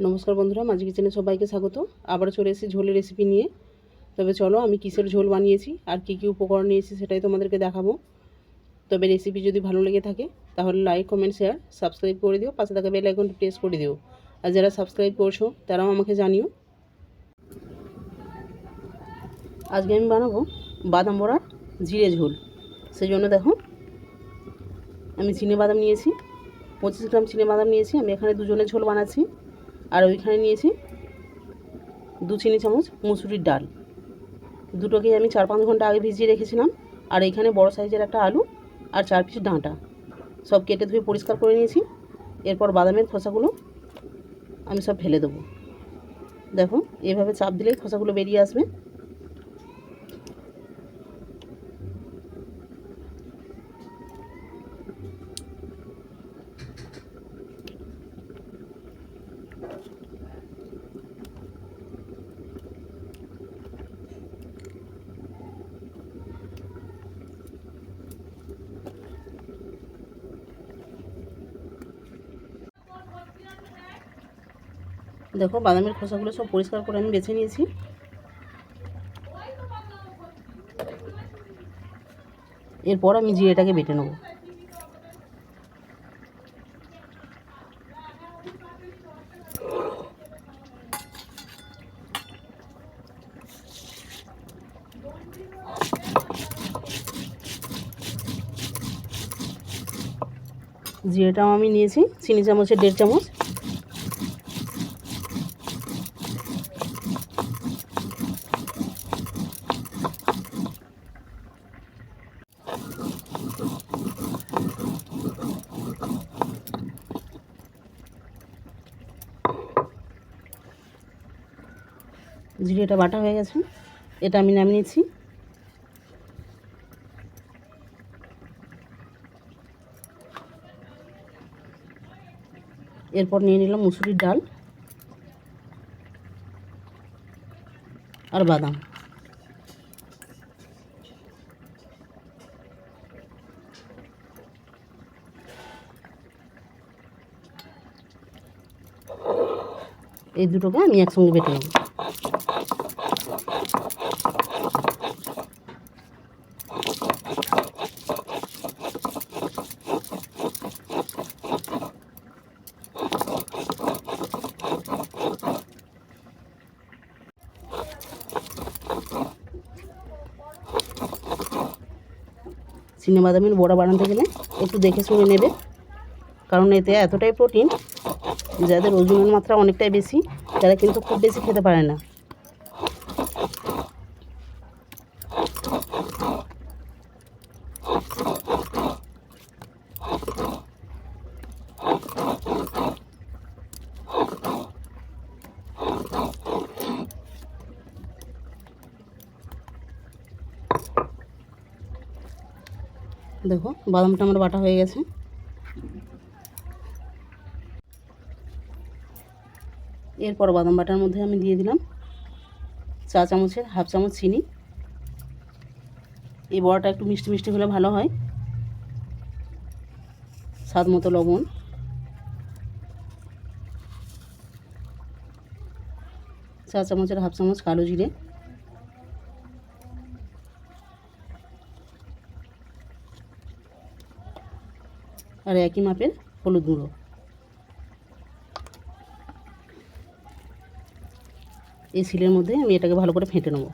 নমস্কার বন্ধুরা, মাঝি কিচেনে সবাইকে স্বাগত। আবার চলে এসেছি ঝোলের রেসিপি নিয়ে। তবে চলো, আমি কিসের ঝোল বানিয়েছি, আর কী কী উপকরণ নিয়েছি সেটাই তোমাদেরকে দেখাবো। তবে রেসিপি যদি ভালো লেগে থাকে, তাহলে লাইক কমেন্ট শেয়ার সাবস্ক্রাইব করে দিও। পাশে থাকা বেল আইকনটি প্রেস করে দিও। আর যারা সাবস্ক্রাইব করছ, তারাও আমাকে জানিও। আজকে আমি বানাবো বাদাম বড়ার জিরে ঝোল। সেই জন্য দেখো, আমি চিনে বাদাম নিয়েছি, পঁচিশ গ্রাম চিনে বাদাম নিয়েছি, আমি এখানে দুজনের ঝোল বানাচ্ছি। আর ওইখানে নিয়েছি দু চিনি চামচ মুসুরির ডাল। দুটোকে আমি চার পাঁচ ঘণ্টা আগে ভিজিয়ে রেখেছিলাম। আর এইখানে বড় সাইজের একটা আলু আর চার পিস ডাঁটা। সব কেটে ধুয়ে পরিষ্কার করে নিয়েছি। এরপর বাদামের খোসাগুলো আমি সব ফেলে দেবো। দেখো, এভাবে চাপ দিলেই খোসাগুলো বেরিয়ে আসবে। দেখো বাদামের খোসাগুলো সব পরিষ্কার করে আমি বেছে নিয়েছি। এরপর আমি জিরেটাকে বেটে নেব। জিরেটাও আমি নিয়েছি, চিনি চামচের দেড় চামচ। জিরেটা বাটা হয়ে গেছে। এটা আমি নামিয়ে নিচ্ছি। এরপর নিয়ে নিলাম মুসুরির ডাল আর বাদাম। এই দুটোকে আমি একসঙ্গে বেটে নেব। বাদামের বড়া বানাতে গেলে একটু দেখে শুনে নেবে। কারণ এতে এতটাই প্রোটিন, যাদের ওজনের মাত্রা অনেকটাই বেশি, তারা কিন্তু খুব বেশি খেতে পারে না। দেখো, বাদামটা আমার বাটা হয়ে গেছে। এরপর বাদাম বাটার মধ্যে আমি দিয়ে দিলাম চা চামচের হাফ চামচ চিনি। এই বড়াটা একটু মিষ্টি মিষ্টি হলে ভালো হয়। স্বাদ মতো লবণ। চা চামচের হাফ চামচ কালো জিরে। আর একই মাপের হলুদ গুঁড়ো। এই শিলের মধ্যে আমি এটাকে ভালো করে ফেটে নেব।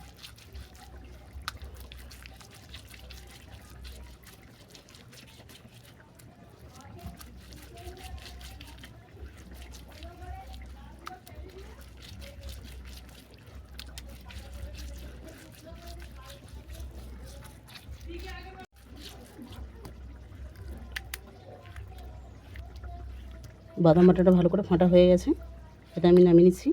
বাদাম বাটাটা ভালো করে ফাটা হয়ে গেছে, এটা আমি নামিয়ে নিচ্ছি।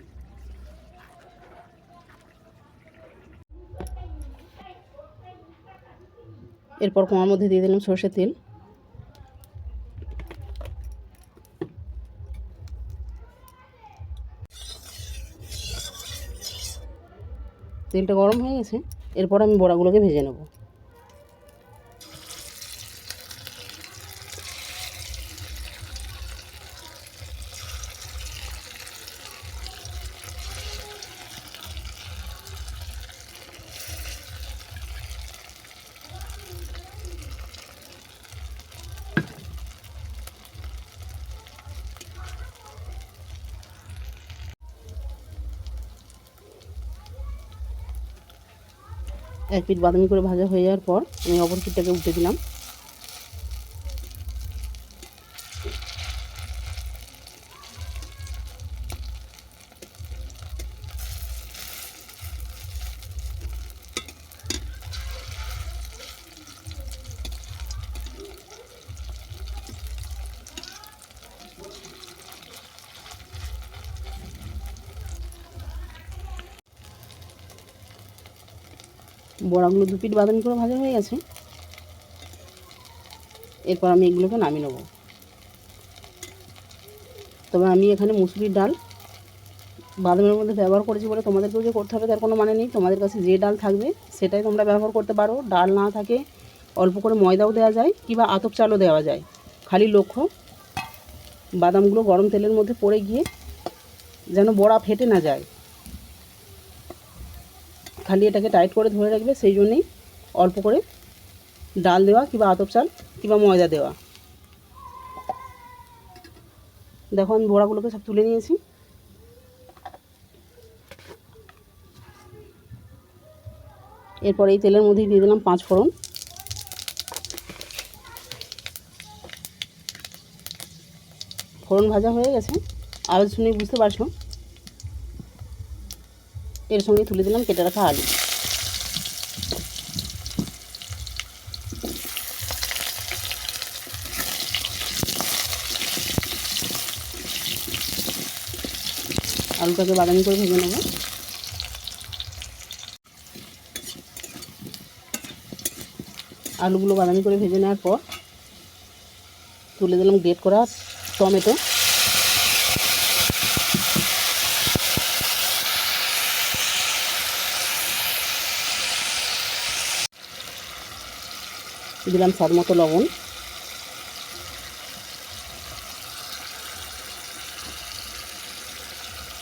এরপর কোয়ার মধ্যে দিয়ে দিলাম সর্ষের তেল। তেলটা গরম হয়ে গেছে, এরপর আমি বড়াগুলোকে ভেজে নেব। এক পিঠ বাদামি করে ভাজা হয়ে যাওয়ার পর আমি অপর পিঠটাকে উঠে দিলাম। বড়াগুলো দু পিঠ বাদামি করে ভাজা হয়ে গেছে। এরপর আমি এগুলোকে নামিয়ে নেব। তবে আমি এখানে মুসুরির ডাল বাদামের মধ্যে ব্যবহার করেছি বলে তোমাদেরকেও যে করতে হবে, তার কোনো মানে নেই। তোমাদের কাছে যে ডাল থাকবে সেটাই তোমরা ব্যবহার করতে পারো। ডাল না থাকে, অল্প করে ময়দাও দেওয়া যায় কিংবা আতপ চালও দেওয়া যায়। খালি লক্ষ্য, বাদামগুলো গরম তেলের মধ্যে পড়ে গিয়ে যেন বড়া ফেটে না যায়। খালি এটাকে টাইট করে ধরে রাখবে, সেই জন্যেই অল্প করে ডাল দেওয়া কিংবা আতপ চাল কিংবা ময়দা দেওয়া। দেখো আমি বড়াগুলোকে সব তুলে নিয়েছি। এরপর এই তেলের মধ্যেই দিয়ে দিলাম পাঁচ ফোড়ন। ফোড়ন ভাজা হয়ে গেছে। আওয়াজ শুনে বুঝতে পারছ এর সঙ্গে তুলে দিলাম, কেটে রাখা আলু। আলুটাকে বাদামি করে ভেজে নেব। আলুগুলো বাদামি করে ভেজে নেওয়ার পর তুলে দিলাম গ্রেট করা টমেটো। দিলাম স্বাদ মতো লবণ।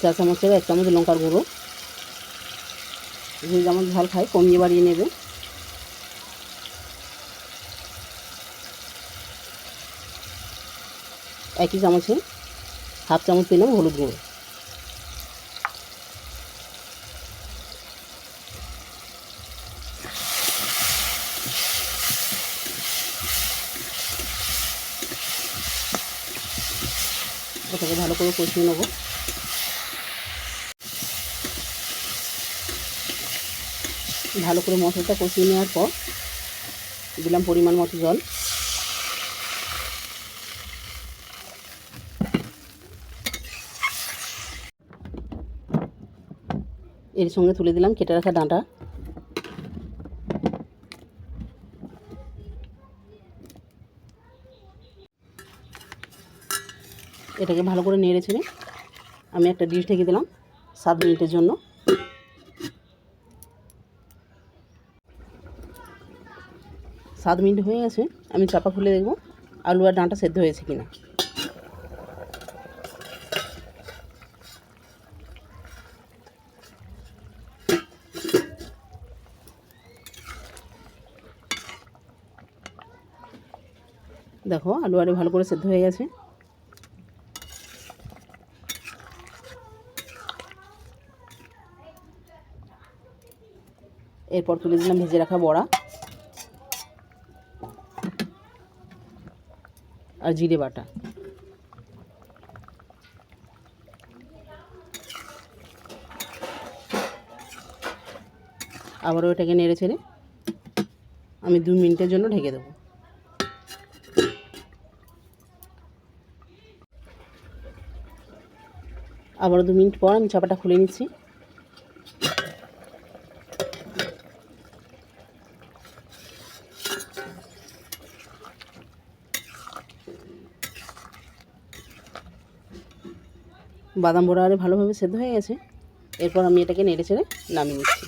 চা চামচের এক চামচ লঙ্কার গুঁড়ো। যে যেমন ঝাল খায়, কমিয়ে বাড়িয়ে নেবে। একই চামচে হাফ চামচ দিলাম হলুদ গুঁড়ো ওটাকে ভালো করে কষিয়ে নেব। ভালো করে মশলাটা কষিয়ে নেওয়ার পর দিলাম পরিমাণ মতো জল। এর সঙ্গে তুলে দিলাম কেটে রাখা ডাঁটা। এটাকে ভালো করে নেড়ে ছেড়ে আমি একটা ডিশ ঢেকে দিলাম সাত মিনিটের জন্য। সাত মিনিট হয়ে গেছে, আমি চাপা খুলে দেখব আলু আর ডাঁটা সেদ্ধ হয়েছে কিনা। দেখো, আলু আরে ভালো করে সেদ্ধ হয়ে গেছে। এরপর তুলে দিলাম ভেজে রাখা বড়া আর জিরে বাটা। আবারও এটাকে নেড়ে ছেড়ে আমি দু মিনিটের জন্য ঢেকে দেবো। আবারও দু মিনিট পর আমি চাপাটা খুলে নিচ্ছি। বাদাম বড়া আরে ভালোভাবে সেদ্ধ হয়ে গেছে। এরপর আমি এটাকে নেড়ে ছেড়ে নামিয়ে নিচ্ছি।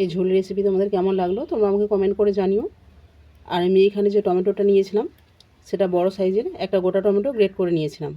এই ঝোল রেসিপি তোমাদের কেমন লাগল তোমরা আমাকে কমেন্ট করে জানিও। আর আমি এখানে যে টমেটোটা নিয়েছিলাম সেটা বড় সাইজের একটা গোটা টমেটো গ্রেট করে নিয়েছিলাম।